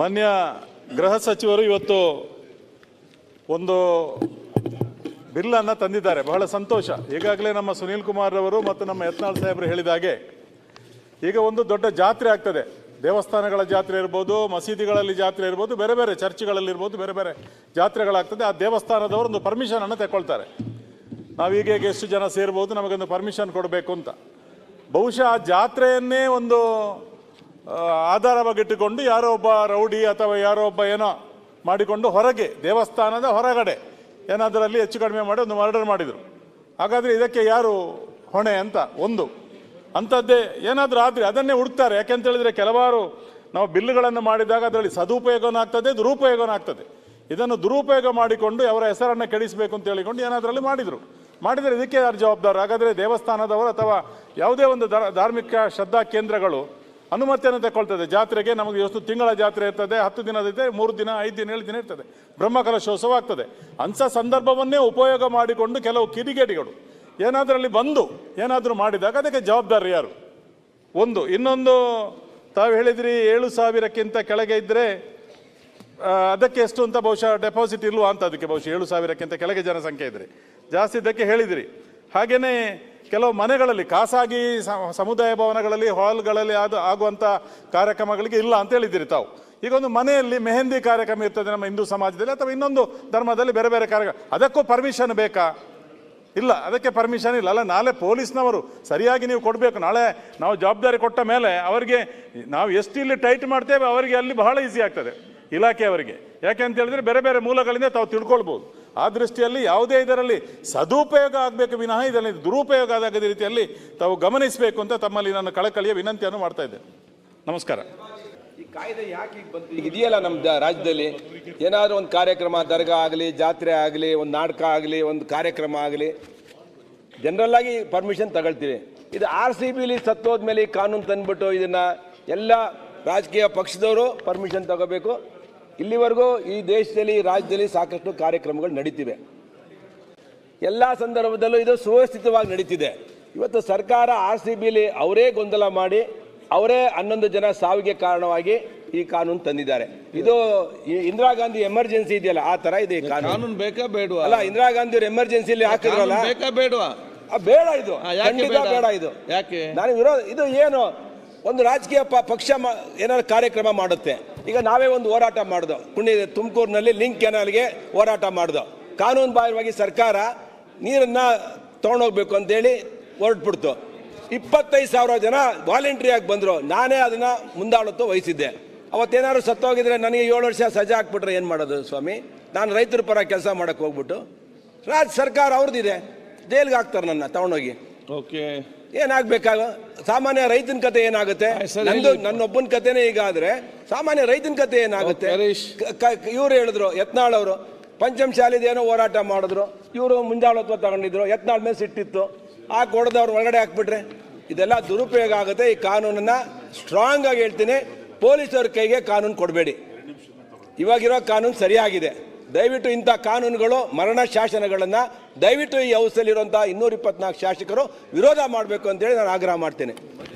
ಮಾನ್ಯ ಗೃಹ ಸಚಿವರು ಇವತ್ತು ಒಂದು ಬಿಲ್ಲನ್ನು ತಂದಿದ್ದಾರೆ. ಬಹಳ ಸಂತೋಷ. ಈಗಾಗಲೇ ನಮ್ಮ ಸುನೀಲ್ ಕುಮಾರ್ ಅವರು ಮತ್ತು ನಮ್ಮ ಯತ್ನಾಳ್ ಸಾಹೇಬರು ಹೇಳಿದ ಹಾಗೆ ಈಗ ಒಂದು ದೊಡ್ಡ ಜಾತ್ರೆ ಆಗ್ತದೆ. ದೇವಸ್ಥಾನಗಳ ಜಾತ್ರೆ ಇರ್ಬೋದು, ಮಸೀದಿಗಳಲ್ಲಿ ಜಾತ್ರೆ ಇರ್ಬೋದು, ಬೇರೆ ಬೇರೆ ಚರ್ಚ್ಗಳಲ್ಲಿ ಇರ್ಬೋದು, ಬೇರೆ ಬೇರೆ ಜಾತ್ರೆಗಳಾಗ್ತದೆ. ಆ ದೇವಸ್ಥಾನದವರು ಒಂದು ಪರ್ಮಿಷನನ್ನು ತಗೊಳ್ತಾರೆ ಈಗ ಎಷ್ಟು ಜನ ಸೇರ್ಬೋದು ನಮಗೊಂದು ಪರ್ಮಿಷನ್ ಕೊಡಬೇಕು ಅಂತ. ಬಹುಶಃ ಆ ಜಾತ್ರೆಯನ್ನೇ ಒಂದು ಆಧಾರವಾಗಿಟ್ಟುಕೊಂಡು ಯಾರೋ ಒಬ್ಬ ರೌಡಿ ಅಥವಾ ಯಾರೋ ಒಬ್ಬ ಏನೋ ಮಾಡಿಕೊಂಡು ಹೊರಗೆ, ದೇವಸ್ಥಾನದ ಹೊರಗಡೆ ಏನಾದರಲ್ಲಿ ಹೆಚ್ಚು ಕಡಿಮೆ ಮಾಡಿ ಒಂದು ಮರ್ಡರ್ ಮಾಡಿದರು. ಹಾಗಾದರೆ ಇದಕ್ಕೆ ಯಾರು ಹೊಣೆ ಅಂತ? ಒಂದು. ಅಂಥದ್ದೇ ಏನಾದರೂ ಆದರೆ ಅದನ್ನೇ ಹುಡುಕ್ತಾರೆ ಯಾಕೆಂತ ಹೇಳಿದರೆ ಕೆಲವಾರು ನಾವು ಬಿಲ್ಲುಗಳನ್ನು ಮಾಡಿದಾಗ ಅದರಲ್ಲಿ ಸದುಪಯೋಗನೂ ಆಗ್ತದೆ, ದುರುಪಯೋಗನೂ ಆಗ್ತದೆ. ಇದನ್ನು ದುರುಪಯೋಗ ಮಾಡಿಕೊಂಡು ಅವರ ಹೆಸರನ್ನು ಕೆಡಿಸಬೇಕು ಅಂತ ಹೇಳಿಕೊಂಡು ಏನಾದರಲ್ಲಿ ಮಾಡಿದರು. ಮಾಡಿದರೆ ಇದಕ್ಕೆ ಯಾರು ಜವಾಬ್ದಾರ? ಹಾಗಾದರೆ ದೇವಸ್ಥಾನದವರು ಅಥವಾ ಯಾವುದೇ ಒಂದು ಧಾರ್ಮಿಕ ಶ್ರದ್ಧಾ ಕೇಂದ್ರಗಳು ಅನುಮತಿಯನ್ನು ತಗೊಳ್ತದೆ ಜಾತ್ರೆಗೆ ನಮಗೆ ಎಷ್ಟು ತಿಂಗಳ ಜಾತ್ರೆ ಇರ್ತದೆ? ಹತ್ತು ದಿನದಿದೆ ಮೂರು ದಿನ, ಐದು ದಿನ, ಏಳು ದಿನ ಇರ್ತದೆ. ಬ್ರಹ್ಮಕಲಶೋತ್ಸವ ಆಗ್ತದೆ. ಅಂಥ ಸಂದರ್ಭವನ್ನೇ ಉಪಯೋಗ ಮಾಡಿಕೊಂಡು ಕೆಲವು ಕಿರಿಗೇಡಿಗಳು ಏನಾದರಲ್ಲಿ ಬಂದು ಏನಾದರೂ ಮಾಡಿದಾಗ ಅದಕ್ಕೆ ಜವಾಬ್ದಾರಿ ಯಾರು? ಒಂದು, ಇನ್ನೊಂದು ತಾವು ಹೇಳಿದ್ರಿ ಏಳು ಸಾವಿರಕ್ಕಿಂತ ಕೆಳಗೆ ಇದ್ದರೆ ಅದಕ್ಕೆ ಎಷ್ಟು ಅಂತ ಬಹುಶಃ ಡೆಪಾಸಿಟ್ ಇಲ್ವಾ ಅಂತ ಅದಕ್ಕೆ ಬಹುಶಃ ಏಳು ಸಾವಿರಕ್ಕಿಂತ ಕೆಳಗೆ ಜನಸಂಖ್ಯೆ ಇದ್ದರೆ ಜಾಸ್ತಿ ಇದಕ್ಕೆ ಹೇಳಿದಿರಿ. ಹಾಗೆಯೇ ಕೆಲವು ಮನೆಗಳಲ್ಲಿ, ಖಾಸಗಿ ಸಮುದಾಯ ಭವನಗಳಲ್ಲಿ, ಹಾಲ್ಗಳಲ್ಲಿ ಅದು ಆಗುವಂಥ ಕಾರ್ಯಕ್ರಮಗಳಿಗೆ ಇಲ್ಲ ಅಂತ ಹೇಳಿದ್ದೀರಿ ತಾವು. ಈಗ ಒಂದು ಮನೆಯಲ್ಲಿ ಮೆಹಂದಿ ಕಾರ್ಯಕ್ರಮ ಇರ್ತದೆ ನಮ್ಮ ಹಿಂದೂ ಸಮಾಜದಲ್ಲಿ ಅಥವಾ ಇನ್ನೊಂದು ಧರ್ಮದಲ್ಲಿ ಬೇರೆ ಬೇರೆ ಕಾರ್ಯಕ್ರಮ ಅದಕ್ಕೂ ಪರ್ಮಿಷನ್ ಬೇಕಾ? ಇಲ್ಲ, ಅದಕ್ಕೆ ಪರ್ಮಿಷನ್ ಇಲ್ಲ. ಅಲ್ಲ, ನಾಳೆ ಪೊಲೀಸ್ನವರು ಸರಿಯಾಗಿ ನೀವು ಕೊಡಬೇಕು. ನಾಳೆ ನಾವು ಜವಾಬ್ದಾರಿ ಕೊಟ್ಟ ಮೇಲೆ ಅವರಿಗೆ, ನಾವು ಎಷ್ಟು ಇಲ್ಲಿ ಟೈಟ್ ಮಾಡ್ತೇವೆ ಅವರಿಗೆ ಅಲ್ಲಿ ಬಹಳ ಈಸಿ ಆಗ್ತದೆ ಇಲಾಖೆಯವರಿಗೆ ಯಾಕೆ ಅಂತ ಹೇಳಿದ್ರೆ ಬೇರೆ ಬೇರೆ ಮೂಲಗಳಿಂದ ತಾವು ತಿಳ್ಕೊಳ್ಬೋದು. ಆ ದೃಷ್ಟಿಯಲ್ಲಿ ಯಾವುದೇ ಇದರಲ್ಲಿ ಸದುಪಯೋಗ ಆಗಬೇಕು, ವಿನಃ ಇದರಲ್ಲಿ ದುರುಪಯೋಗ ಆಗದ ರೀತಿಯಲ್ಲಿ ತಾವು ಗಮನಿಸಬೇಕು ಅಂತ ತಮ್ಮಲ್ಲಿ ನಾನು ಕಳಕಳಿಯ ವಿನಂತಿಯನ್ನು ಮಾಡ್ತಾ ಇದ್ದೆ ನಮಸ್ಕಾರ. ಈ ಕಾಯ್ದೆ ಯಾಕೆ ಬಂತು? ಇದೆಯಲ್ಲ ನಮ್ಮ ರಾಜ್ಯದಲ್ಲಿ? ಏನಾದರೂ ಒಂದು ಕಾರ್ಯಕ್ರಮ, ದರ್ಗಾ ಆಗಲಿ, ಜಾತ್ರೆ ಆಗಲಿ, ಒಂದು ನಾಟಕ ಆಗಲಿ, ಒಂದು ಕಾರ್ಯಕ್ರಮ ಆಗಲಿ ಜನರಲ್ ಆಗಿ ಪರ್ಮಿಷನ್ ತಗೊಳ್ತೀವಿ. ಇದು ಆರ್ ಸಿ ಬಿಲಿ ಸತ್ತೋದ್ಮೇಲೆ ಈ ಕಾನೂನು ತಂದ್ಬಿಟ್ಟು ಇದನ್ನ ಎಲ್ಲ ರಾಜಕೀಯ ಪಕ್ಷದವರು ಪರ್ಮಿಷನ್ ತಗೋಬೇಕು. ಇಲ್ಲಿವರೆಗೂ ಈ ದೇಶದಲ್ಲಿ ಈ ರಾಜ್ಯದಲ್ಲಿ ಸಾಕಷ್ಟು ಕಾರ್ಯಕ್ರಮಗಳು ನಡೀತಿವೆ. ಎಲ್ಲ ಸಂದರ್ಭದಲ್ಲೂ ಇದು ಸುವ್ಯವಸ್ಥಿತವಾಗಿ ನಡೀತಿದೆ. ಇವತ್ತು ಸರ್ಕಾರ ಆರ್ ಸಿ ಬಿಲಿ ಅವರೇ ಗೊಂದಲ ಮಾಡಿ ಅವರೇ ಹನ್ನೊಂದು ಜನ ಸಾವಿಗೆ ಕಾರಣವಾಗಿ ಈ ಕಾನೂನು ತಂದಿದ್ದಾರೆ. ಇದು ಇಂದಿರಾ ಗಾಂಧಿ ಎಮರ್ಜೆನ್ಸಿ ಇದೆಯಲ್ಲ ಆ ತರ ಇದೆ ಕಾನೂನು. ಬೇಕಾ ಬೇಡವಾ? ಅಲ್ಲ ಇಂದಿರಾ ಗಾಂಧಿ ಅವರು ಎಮರ್ಜೆನ್ಸಿಲಿ ಹಾಕಿದ್ರಲ್ಲ? ಬೇಕಾ ಬೇಡವಾ? ಬೇಡ ಇದು. ಖಂಡಿತ ಬೇಡ? ಇದು. ಯಾಕೆ? ನಾನು ವಿರೋಧ ಇದು ಏನು? ಒಂದು ರಾಜಕೀಯ ಪಕ್ಷ ಏನಾದ್ರು ಕಾರ್ಯಕ್ರಮ ಮಾಡುತ್ತೆ. ಈಗ ನಾವೇ ಒಂದು ಹೋರಾಟ ಮಾಡ್ದು. ಪುಣ್ಯ ತುಮಕೂರಿನಲ್ಲಿ ಲಿಂಕ್ ಕೆನಾಲ್ಗೆ ಹೋರಾಟ ಮಾಡ್ದು. ಕಾನೂನು ಬಾಹಿರವಾಗಿ ಸರ್ಕಾರ ನೀರನ್ನ ತೊಗೊಂಡೋಗ್ಬೇಕು ಅಂತೇಳಿ ಹೊರಟ್ಬಿಡ್ತು. ಇಪ್ಪತ್ತೈದು ಸಾವಿರ ಜನ ವಾಲಂಟ್ರಿಯಾಗಿ ಬಂದರು. ನಾನೇ ಅದನ್ನು ಮುಂದಾಳತ್ತು ವಹಿಸಿದ್ದೆ. ಅವತ್ತೇನಾದ್ರು ಸತ್ತೋಗಿದ್ರೆ ನನಗೆ ಏಳು ವರ್ಷ ಸಜಾ ಹಾಕ್ಬಿಟ್ರೆ ಏನು ಮಾಡೋದು ಸ್ವಾಮಿ? ನಾನು ರೈತರ ಪರ ಕೆಲಸ ಮಾಡೋಕ್ಕೆ ಹೋಗ್ಬಿಟ್ಟು. ರಾಜ್ಯ ಸರ್ಕಾರ ಅವ್ರದ್ದಿದೆ ಜೈಲ್ಗೆ ಹಾಕ್ತಾರೆ ನನ್ನ, ತಗೊಂಡೋಗಿ. ಓಕೆ ಏನಾಗಬೇಕಾಗ ಸಾಮಾನ್ಯ ರೈತನ ಕತೆ ಏನಾಗುತ್ತೆ? ನಂದು ನನ್ನೊಬ್ಬನ ಕತೆನೇ ಈಗ ಆದರೆ ಸಾಮಾನ್ಯ ರೈತನ ಕತೆ ಏನಾಗುತ್ತೆ? ಇವರು ಹೇಳಿದ್ರು ಯತ್ನಾಳ್ ಅವರು ಪಂಚಮಶಾಲಿದ ಏನೋ ಹೋರಾಟ ಮಾಡಿದ್ರು ಇವರು ಮುಂಜಾಳತ್ವ ತಗೊಂಡಿದ್ರು ಯತ್ನಾಳ್ ಮೇಲೆ ಸಿಟ್ಟಿತ್ತು. ಆ ಕೊಡದವ್ರು ಒಳಗಡೆ ಹಾಕ್ಬಿಟ್ರೆ ಇದೆಲ್ಲ ದುರುಪಯೋಗ ಆಗುತ್ತೆ ಈ ಕಾನೂನನ್ನ ಸ್ಟ್ರಾಂಗ್ ಆಗಿ ಹೇಳ್ತೀನಿ ಪೊಲೀಸರ ಕೈಗೆ ಕಾನೂನು ಕೊಡಬೇಡಿ. ಇವಾಗಿರೋ ಕಾನೂನು ಸರಿಯಾಗಿದೆ. ದಯವಿಟ್ಟು ಇಂಥ ಕಾನೂನುಗಳು ಮರಣ ಶಾಸನಗಳನ್ನು ದಯವಿಟ್ಟು ಈ ಹೌಸಲ್ಲಿರುವಂಥ ಇನ್ನೂರ ಇಪ್ಪತ್ನಾಲ್ಕು ಶಾಸಕರು ವಿರೋಧ ಮಾಡಬೇಕು ಅಂತೇಳಿ ನಾನು ಆಗ್ರಹ ಮಾಡ್ತೇನೆ.